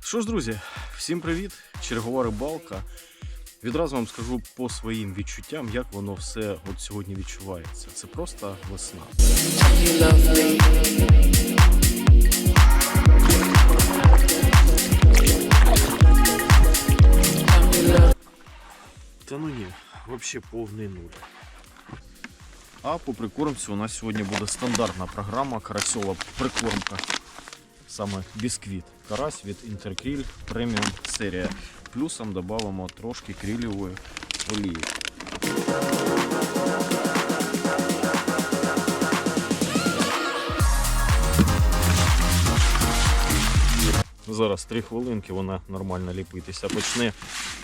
Що ж, друзі, всім привіт! Чергова рибалка. Відразу вам скажу по своїм відчуттям, як воно все от сьогодні відчувається. Це просто весна. Та ну ні, взагалі повний нуль. А по прикормці у нас сьогодні буде стандартна програма карасьова прикормка. Саме бісквіт. Карась від Interkrill преміум серія. Плюсом додамо трошки крилівої олії. Зараз три хвилинки вона нормально ліпитися почне,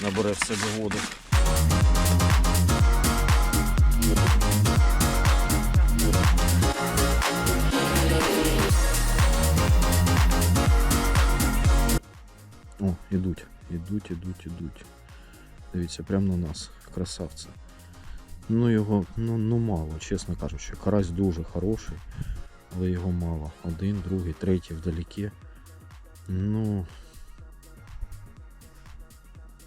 набере в себе воду. О, ідуть, ідуть, ідуть, ідуть. Дивіться, прямо на нас. Красавці. Ну його ну, ну мало, чесно кажучи. Карась дуже хороший, але його мало. Один, другий, третій вдалеке. Ну.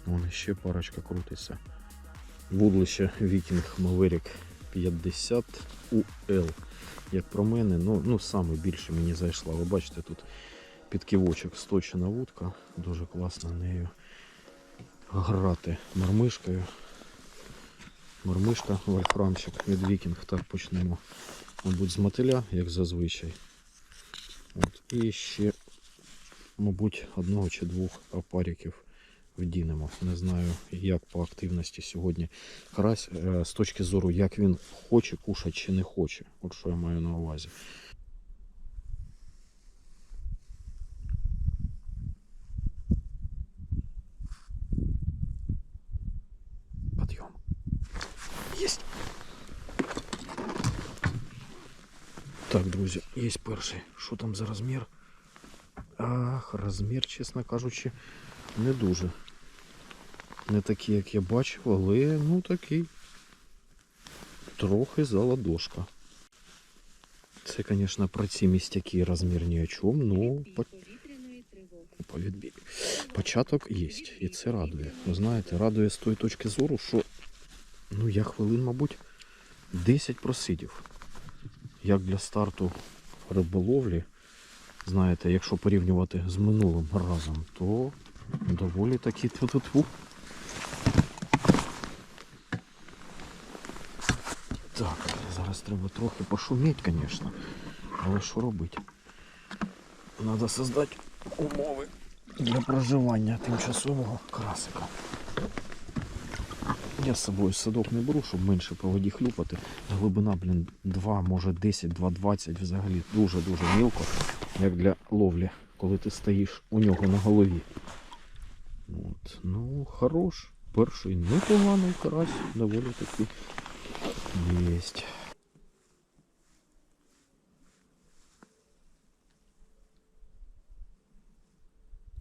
Вон ще парочка крутиться. Вудлище Вікінг Маверік 50 UL. Як про мене, ну, ну саме більше мені зайшла. Ви бачите, тут під кивочок сточена вудка. Дуже класно нею грати мармишкою. Мармишка, вольфрамчик від Вікінг. Так почнемо. Мабуть, з мотиля, як зазвичай. От. І ще, мабуть, одного чи двох опариків вдінемо. Не знаю, як по активності сьогодні карась е, з точки зору, як він хоче кушати чи не хоче. От що я маю на увазі. Подъем. Есть. Так, друзі, є перший. Що там за розмір? Ах, розмір, чесно кажучи, не дуже. Не такий, як я бачив, але ну такий. Трохи за ладошка. Це, звісно, про ці містяки розмір ні о чому, ну по, початок є. І це радує. Ви знаєте, радує з тої точки зору, що ну я хвилин, мабуть, 10 просидів. Як для старту риболовлі, знаєте, якщо порівнювати з минулим разом, то доволі таки ту-ту-ту. Так, зараз треба трохи пошуміти, звісно. Але що робити? Треба создати умови для проживання тимчасового красика. Я з собою садок не беру, щоб менше по воді хлюпати. Глибина, блін, 2, може 10, 2,20 взагалі дуже-дуже мілко, як для ловлі, коли ти стоїш у нього на голові. От. Ну, хорош. Перший непоганий карась, доволі таки єсть.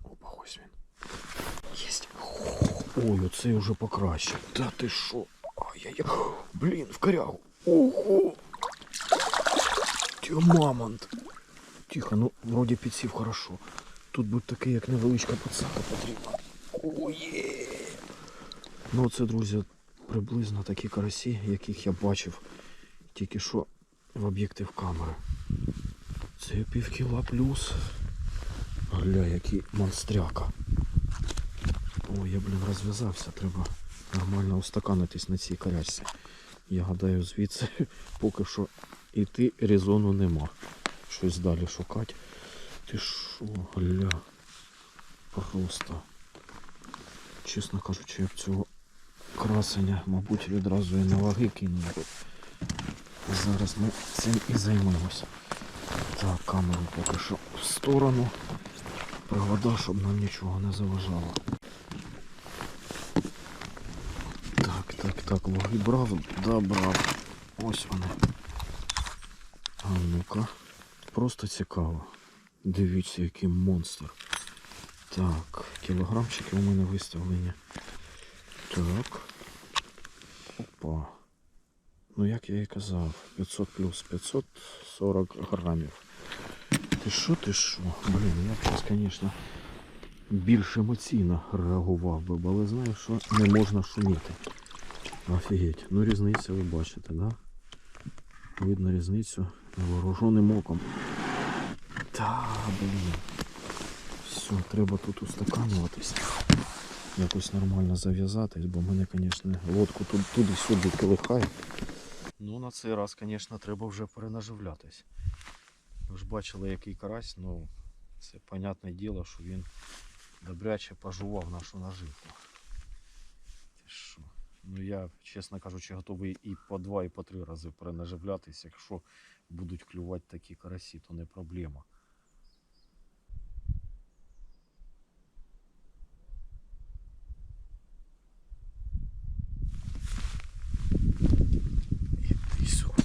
Опа, ось він. Єсть. Ой, оцей уже покраще. Та ти що? Ай-яй-яй. Блін, в корягу. Ого. Тя мамонт. Тихо, ну вроді підсів хорошо. Тут будь такий, як невеличка подсака потрібна. Ну це, друзі, приблизно такі карасі, яких я бачив тільки що в об'єктив камери. Це пів кіла плюс. Гля, який монстряка. Ой, я, блін, розв'язався, треба нормально устаканитись на цій карячці. Я гадаю, звідси поки що іти резону нема. Щось далі шукати. Ти що, гля. Просто. Чесно кажучи, я б цього красення, мабуть, відразу і на ваги кинув. Зараз ми цим і займемося. Так, камеру поки що в сторону. Провода, щоб нам нічого не заважало. Так, так, так, ваги брав, да, брав. Ось вони. А ну-ка. Просто цікаво. Дивіться, який монстр. Так, кілограмчики у мене виставлені. Так. Опа. Ну як я і казав, 500 плюс 540 грамів. Ти що, ти що? Блін, я б зараз, звісно, більш емоційно реагував би, але знаю, що не можна шуміти. Офігеть. Ну різниця ви бачите, да? Видно різницю невооруженим оком. Та, блін. Все, треба тут устаканюватись. Якось нормально зав'язатись, бо мене, звісно, лодку тут туди-сюди колихає. Ну, на цей раз, звісно, треба вже перенаживлятись. Ви ж бачили, який карась, ну це понятне діло, що він добряче пожував нашу наживку. Що? Ну я, чесно кажучи, готовий і по два, і по три рази перенаживлятись. Якщо будуть клювати такі карасі, то не проблема. Іди сюди.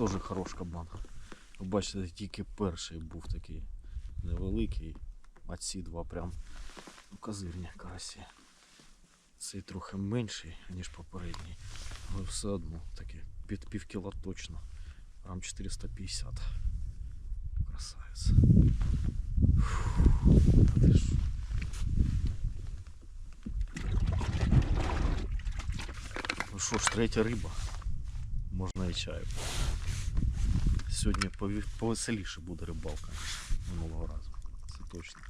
Тоже хорош кабан. Ви бачите, тільки перший був такий невеликий, а ці два прям ну, козирні карасі. Цей трохи менший, ніж попередній, але все одно таке під пів кіла точно. Грам 450. Красавець. Ну що ж, третя риба. Можна і чаю. Сьогодні повеселіше буде рибалка, минулого разу. Це точно.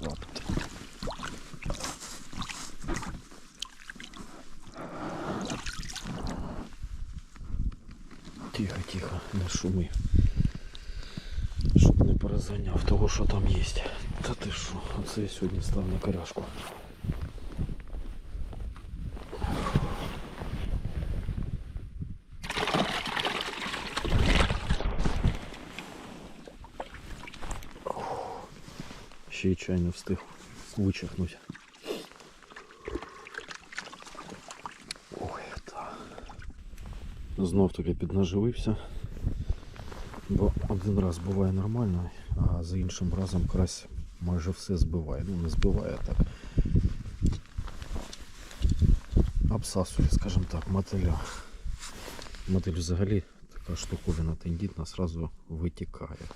Лапт. Тихо, тихо, не шуми. Щоб не перезайняв того, що там є. Та ти що, оце я сьогодні став на коряшку. Ще й чай не встиг вичихнути. Ой, та. Знов таки піднаживився. Бо один раз буває нормально, а за іншим разом карась майже все збиває. Ну не збиває так. Обсасує, скажімо так, мотиля. Мотиль взагалі така штуковина тендітна сразу витікає.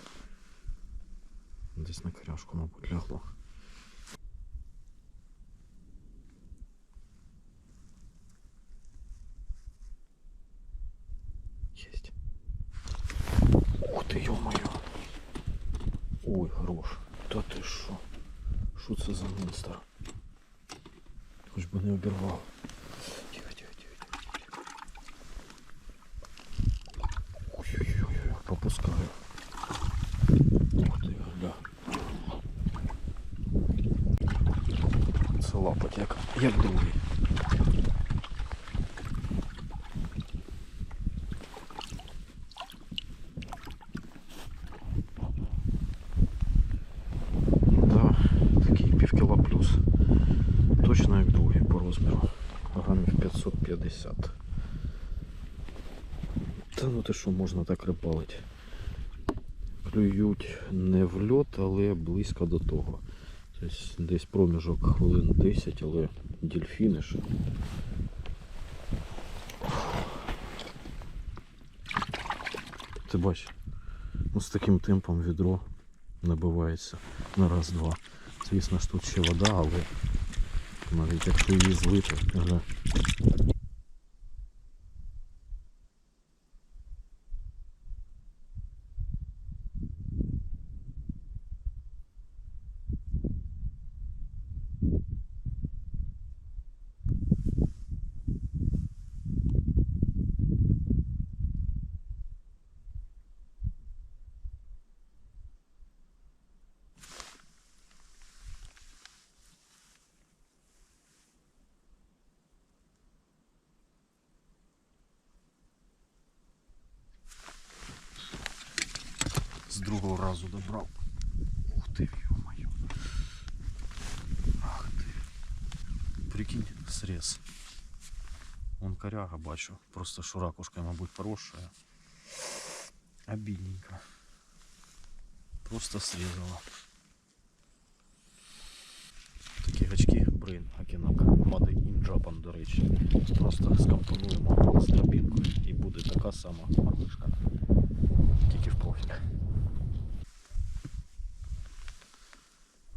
Десь на коряшку, мабуть, лягло. Есть. Ух ти, ё-моё. Ой, хорош. Та ти що? Що це за монстр? Хоч би не обірвав. Тихо, тихо, тихо, тихо. Ой-ой-ой, попускаю. Як, як другий. Да, такий півкіла плюс. Точно як другий по розміру. Грамів 550. Та ну ти що, можна так рибалити. Клюють не в льот, але близько до того. Тобто десь проміжок хвилин 10, але дельфіни ж. Ти бачиш, ну, з таким темпом відро набивається на раз-два. Звісно ж тут ще вода, але навіть якщо її злити, з другого разу добрав. Ух ти, ё-моё. Ах ти. Прикинь, срез. Коряга бачу. Просто що ракушка, мабуть, поросшая. Обидненько. Просто срезала. Такі гачки, Brain Акінак. Made in Japan, до речі. Просто скомпонуємо з драбінкою і буде така сама марлишка. Тільки в профіль.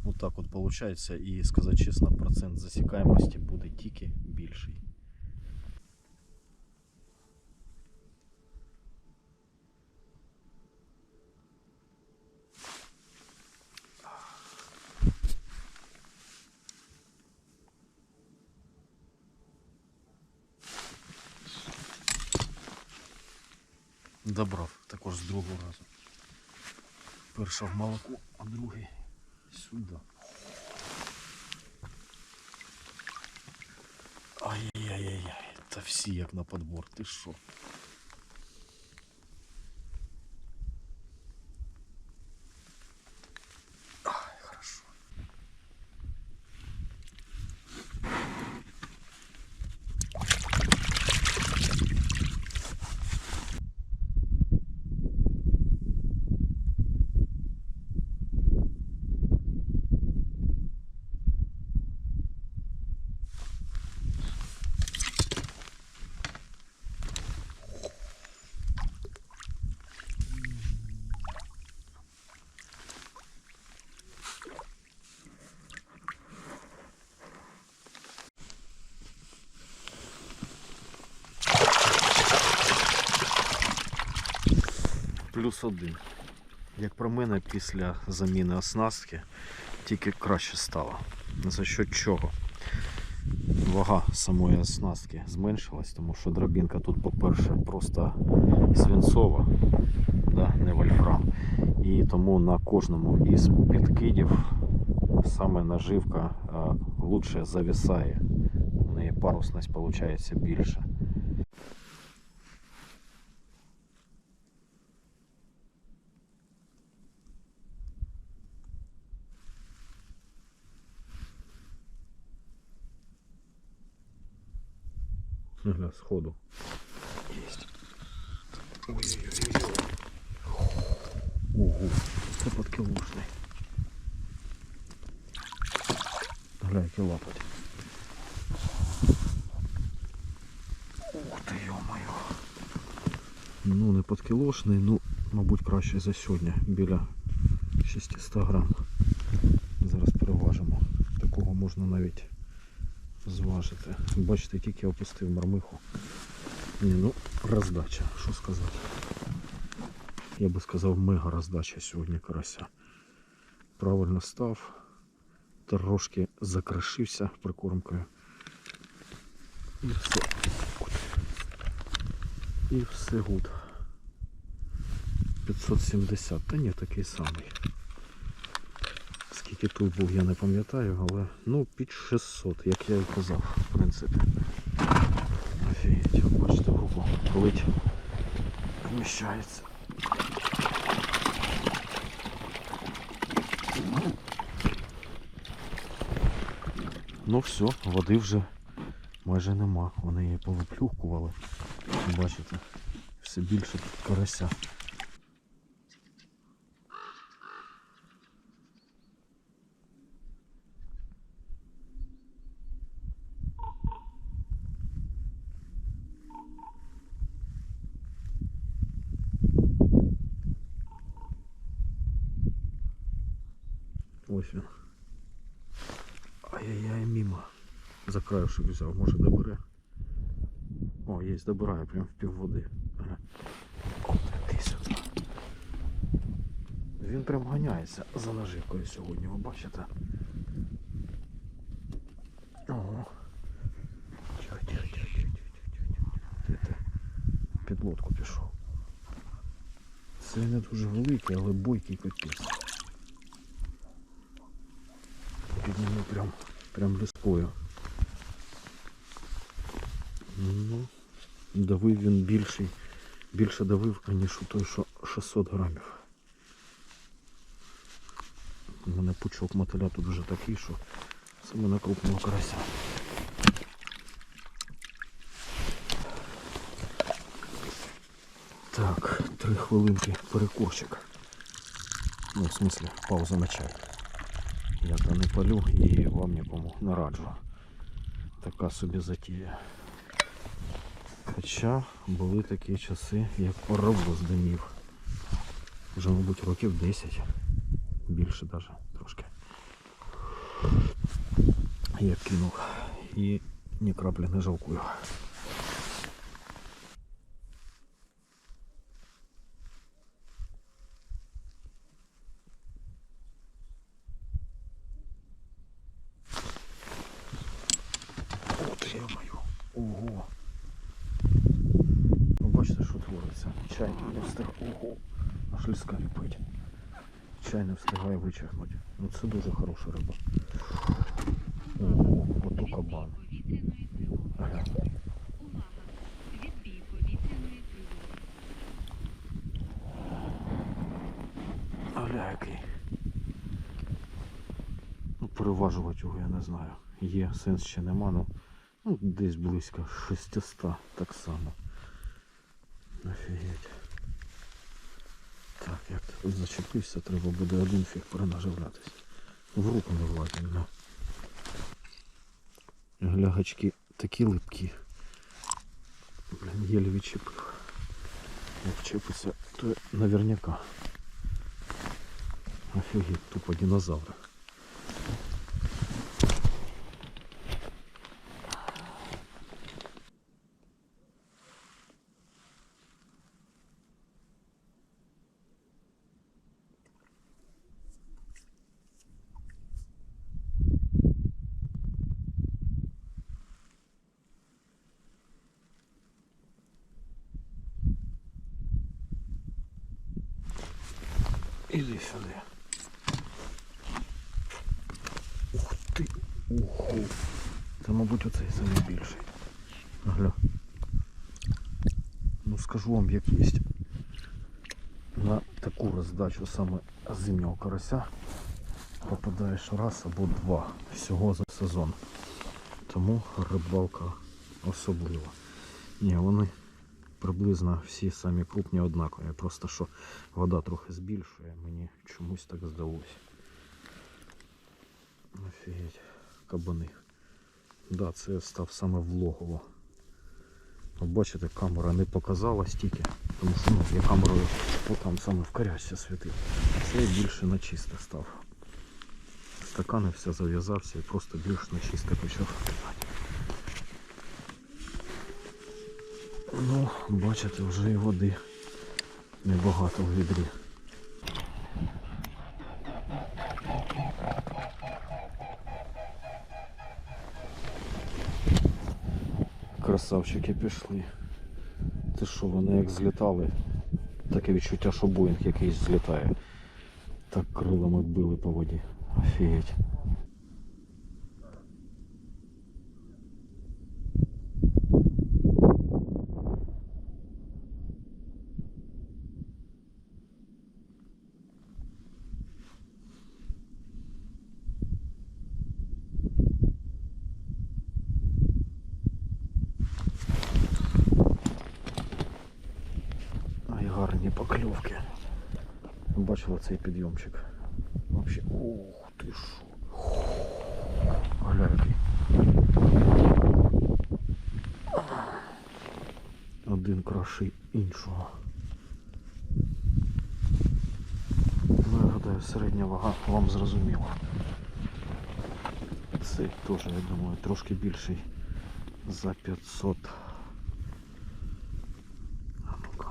Вот так от получается і сказати чесно, процент засікаємості буде тільки більший. Добрав також з другого разу. Перша в молоко, а другий сюди. Ай-яй-яй-яй, та всі як на подбор, ти що? С1. Як про мене, після заміни оснастки тільки краще стало. За що чого? Вага самої оснастки зменшилась, тому що дробінка тут, по-перше, просто свинцова, да, не вольфрам. І тому на кожному із підкидів саме наживка а, лучше зависає. У неї парусність виходить більше. Гля, сходу. Есть. Ой-ой-ой. Ого, це подкілушний. Гля, який лапать. Ух ти, ё-моё. Ну, не подкілошний, ну, мабуть, краще за сьогодні. Біля 600 грам. Зараз переважимо. Такого можна навіть зважити. Бачите, тільки опустив мармиху. Ні, ну, роздача, що сказати. Я би сказав, мега роздача сьогодні карася. Правильно став. Трошки закришився прикормкою. І все. І все гуд. 570. Та ні, такий самий. Скільки був, я не пам'ятаю, але ну під 600, як я і казав, в принципі. Офігеть, бачите, руку лить вміщається. Ну все, води вже майже нема. Вони її повиплюхкували. Бачите, все більше тут карася. Ось він. Ай-яй-яй, мимо. За взяв, може добере. О, є, добирає прям в пів води. Він прям ганяється за наживкою сьогодні, ви бачите? Ого. Тихо, тихо, тихо, тихо, тихо. Під лодку пішов. Це не дуже великий, але бойкий капець. Під ними прям, прям ліскою. Ну, давив він більший, більше давив, аніж у той, що 600 грамів. У мене пучок мотиля тут вже такий, що саме на крупного карася. Так, три хвилинки перекурчик. Ну, в смысле, пауза на чай. Я то не палю і вам нікому не раджу. Така собі затія. Хоча були такі часи, як паровоз димів. Вже, мабуть, років 10. Більше навіть трошки. Я кинув і ні краплі не жалкую. От я маю. Ого. Ну бачите, що твориться. Чай не встигає. Ого. Аж ліска ліпить. Чай не встигає вичерпнути. Ну це дуже хороша риба. Ого, ото кабан. Аля який. Ну, переважувати його я не знаю. Є, сенс ще нема, ну, ну десь близько 600 так само. Офігеть. Зачепився, треба буде один фіг перенаживлятись. В руку не влазить, ну. Глягачки такі липкі. Блін, єлі відчепив. Як вчепиться, то наверняка. Офігеть, тупо динозавр. Іди сюди. Ух ти. Ого. Це, мабуть, оцей найбільший. Гля. Ну скажу вам, як є. На таку роздачу саме зимнього карася попадаєш раз або два всього за сезон. Тому рибалка особлива. Ні, вони приблизно всі самі крупні однакові. Просто що вода трохи збільшує, мені чомусь так здалося. Офігеть, кабани. Да, це став саме в логово. От Бачите, камера не показала стільки. Тому що ну, я камерою отам саме в карясі світив. Це більше на чисте став. Стакани все зав'язався і просто більш на чисте почав. Ну, бачите, вже і води небагато в відрі. Красавчики пішли. Ти що, вони як злітали? Таке відчуття, що Боїнг якийсь злітає. Так крилами били по воді. Офігеть. Цей. Вообще, ух ти що. Гля який. Один кращий іншого. Ну, я гадаю, середня вага вам зрозуміла. Цей теж, я думаю, трошки більший за 500. А ну-ка.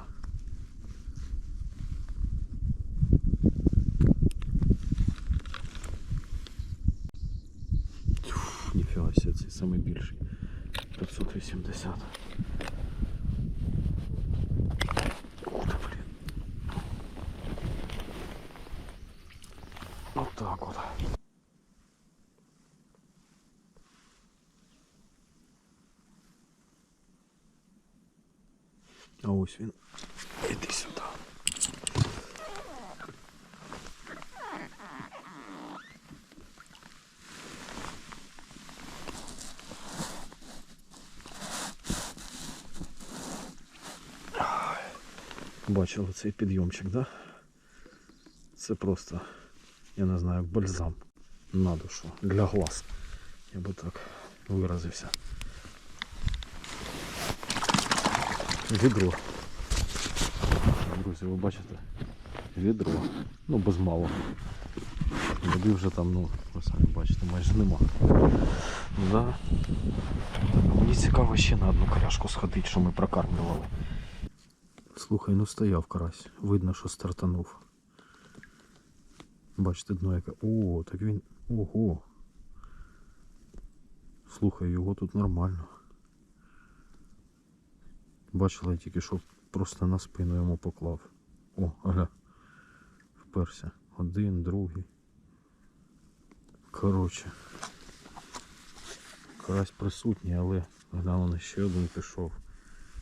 Тьфу, Ніфіга себе, цей самий більший. 580. Ух ти, блін. Отак от. А ось він. Іди сюди. Бачили цей підйомчик, да? Це просто, я не знаю, бальзам на душу, для глаз. Я би так виразився. Відро. Друзі, ви бачите? Відро. Ну, без мало. Води вже там, ну, ви самі бачите, майже нема. Да. Мені цікаво ще на одну коряшку сходити, що ми прокармлювали. Слухай, ну стояв карась. Видно, що стартанув. Бачите, дно яке. О, так він. Ого. Слухай, його тут нормально. Бачила я тільки, що просто на спину йому поклав. О, гля. Вперся. Один, другий. Коротше. Карась присутній, але глянули, ще один пішов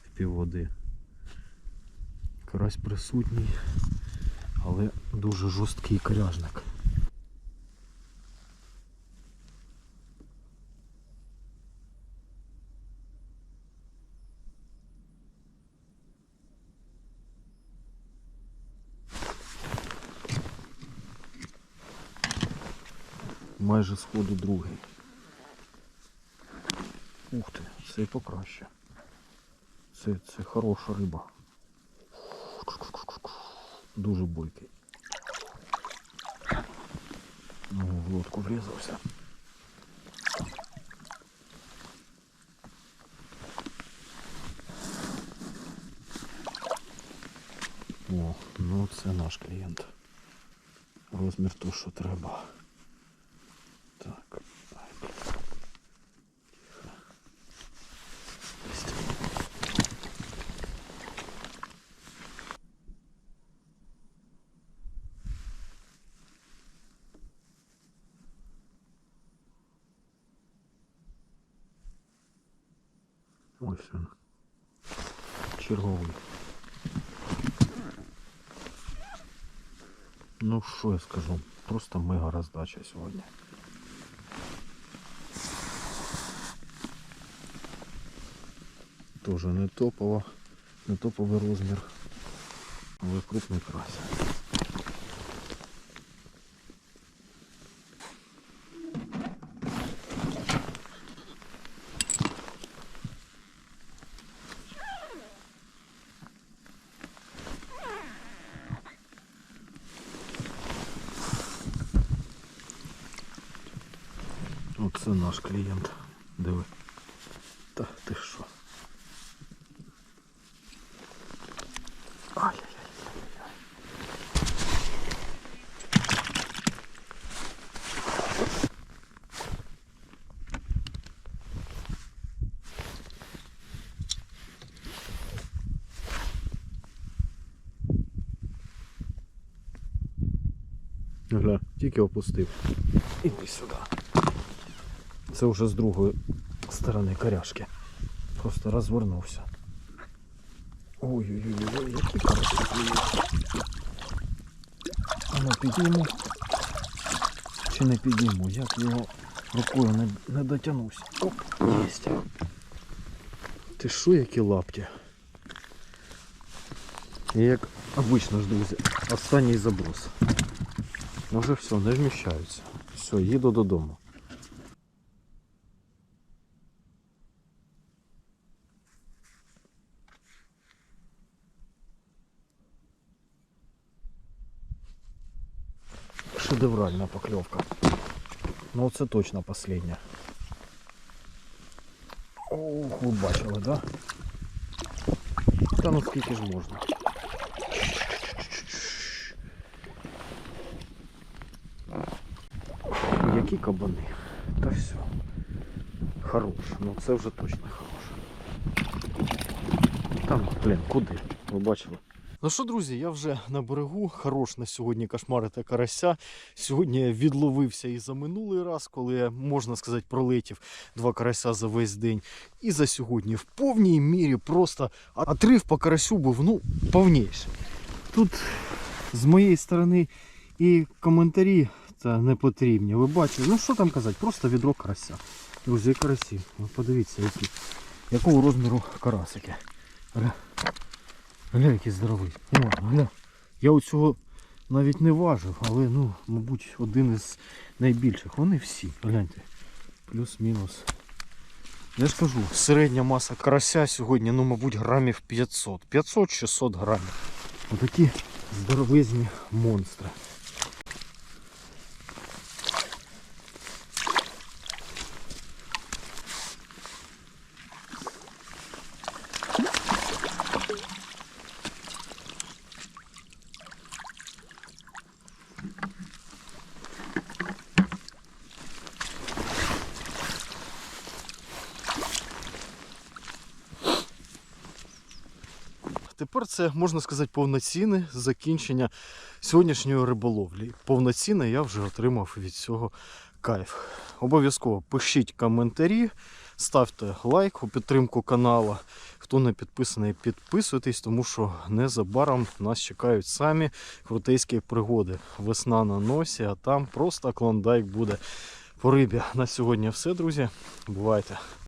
в півводи. Карась присутній, але дуже жорсткий коряжник. Майже сходу другий. Ух ти, це і покраще. Це, це хороша риба. Дуже бойкий. Ну, в лодку врізався. О, ну це наш клієнт. Розмір то, що треба. Так. Ай, блін. Тихо. Єсть. Ось він. Черговий. Скажу? Просто мега роздача сьогодні. Тоже не топово, не топовий розмір, але крупний крась. Оце наш клієнт. Диви. Та ти що? Ай-яй-яй. Гля, тільки опустив. Іди сюди. Це вже з другої сторони коряшки. Просто розвернувся. Ой-ой-ой, які клюють. А ну підійму. Чи не підійму? Як його рукою не, не дотягнусь. Оп, єсть. Ти що, які лапті? І як обично ж, друзі, останній заброс. Ну вже все, не вміщаються. Все, їду додому. Шедевральна поклевка. Ну це точно последня. Ох, ви бачили, да? Та ну скільки ж можна. Які кабани. Та все. Хорош. Ну це вже точно хорош. Там, блін, куди? Ви бачили? Ну що, друзі, я вже на берегу. Хорош на сьогодні кошмарити карася. Сьогодні я відловився і за минулий раз, коли можна сказати, пролетів два карася за весь день. І за сьогодні в повній мірі просто отрив по карасю був ну, повніший. Тут з моєї сторони і коментарі це не потрібні. Ви бачите, ну що там казати, просто відро карася. Друзі, карасі. Ви подивіться, які, якого розміру карасики. Гля, який здоровий. О, гля. Я оцього навіть не важив, але ну, мабуть, один із найбільших. Вони всі, гляньте. Плюс-мінус. Я ж кажу, середня маса карася сьогодні, ну, мабуть, грамів 500. 500-600 грамів. Отакі здоровезні монстри. Це можна сказати повноцінне закінчення сьогоднішньої риболовлі. Повноцінне я вже отримав від цього кайф. Обов'язково пишіть коментарі, ставте лайк у підтримку каналу. Хто не підписаний, підписуйтесь, тому що незабаром нас чекають самі крутейські пригоди. Весна на носі, а там просто клондайк буде по рибі. На сьогодні все, друзі. Бувайте!